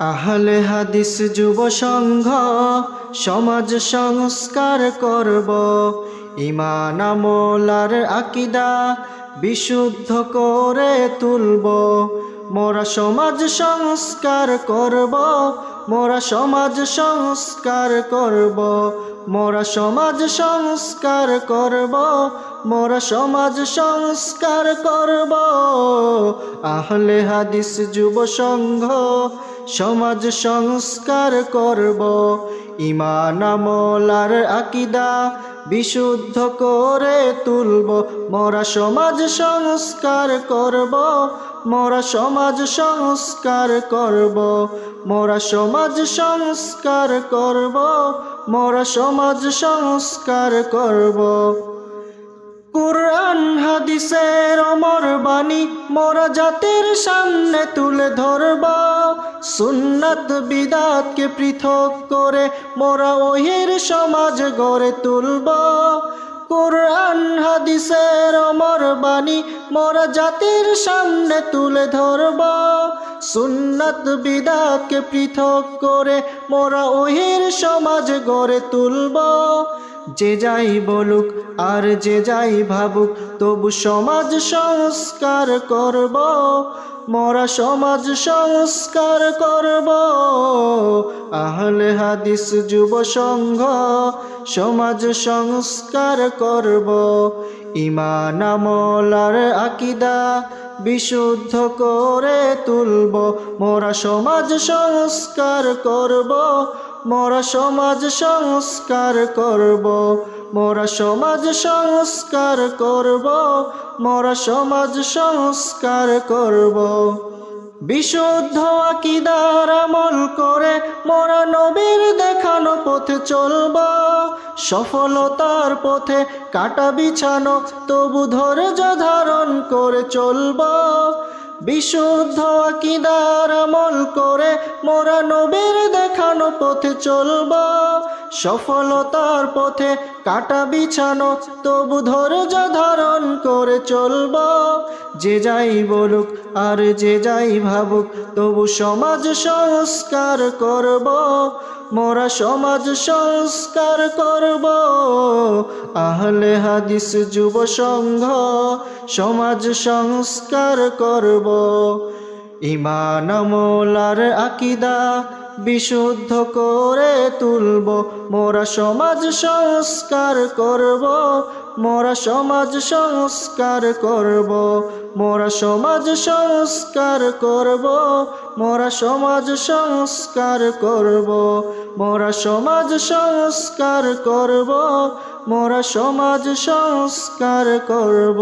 আহলে হাদিস যুব সংঘ সমাজ সংস্কার করব। ইমান আমলার আকিদা বিশুদ্ধ করে তুলব। মোরা সমাজ সংস্কার করব, মোরা সমাজ সংস্কার করব, মোরা সমাজ সংস্কার করব মোরা সমাজ সংস্কার করব। আহলে হাদিস যুব সংঘ সমাজ সংস্কার করব। ইমান আমলার আকিদা বিশুদ্ধ করে তুলব। মোরা সমাজ সংস্কার করব। মোরা সমাজ সংস্কার করব। মোরা সমাজ সংস্কার করব। মোরা সমাজ সংস্কার করব। কুরআন, হাদিসের অমর বাণী মোরা জাতির সামনে তুলে ধরব। সুন্নাত বিদাতকে পৃথক করে মোরা ওহির সমাজ গড়ে তুলব। কুরআন, হাদিসের অমর বাণী মোরা জাতির সামনে তুলে ধরব। সুন্নাত বিদাতকে পৃথক করে মোরা ওহির সমাজ গড়ে তুলব। যে যাই বলুক আর যে যাই ভাবুক, তবু সমাজ সংস্কার করব। মোরা সমাজ সংস্কার করব। আহলে হাদিস যুব সংঘ সমাজ সংস্কার করব। ইমান আমলার আকিদা বিশুদ্ধ করে তুলব। মোরা সমাজ সংস্কার করব। মোরা সমাজ সংস্কার করব, মোরা সমাজ সংস্কার করব, মোরা সমাজ সংস্কার করব। বিশুদ্ধ আকিদার আমল করে মোরা নবীর দেখানো পথে চলব, সফলতার পথে কাটা বিছানো তবু ধৈর্য ধারণ করে চলব। বিশুদ্ধ আকিদার আমল করে মোরা নবীর দেখানো পথে চলব। সফলতার পথে কাটা বিছানো, তবু ধৈর্য ধারণ করে চলব। যে যাই বলুক আর যে যাই ভাবুক, তবু সমাজ সংস্কার করব, মোরা সমাজ সংস্কার করব। আহলে হাদিস যুব সংঘ সমাজ সংস্কার করব। ইমান আমলার আকিদা বিশুদ্ধ করে তুলব। মোরা সমাজ সংস্কার করব। মোরা সমাজ সংস্কার করব। মোরা সমাজ সংস্কার করব। মোরা সমাজ সংস্কার করব। মোরা সমাজ সংস্কার করব। মোরা সমাজ সংস্কার করব।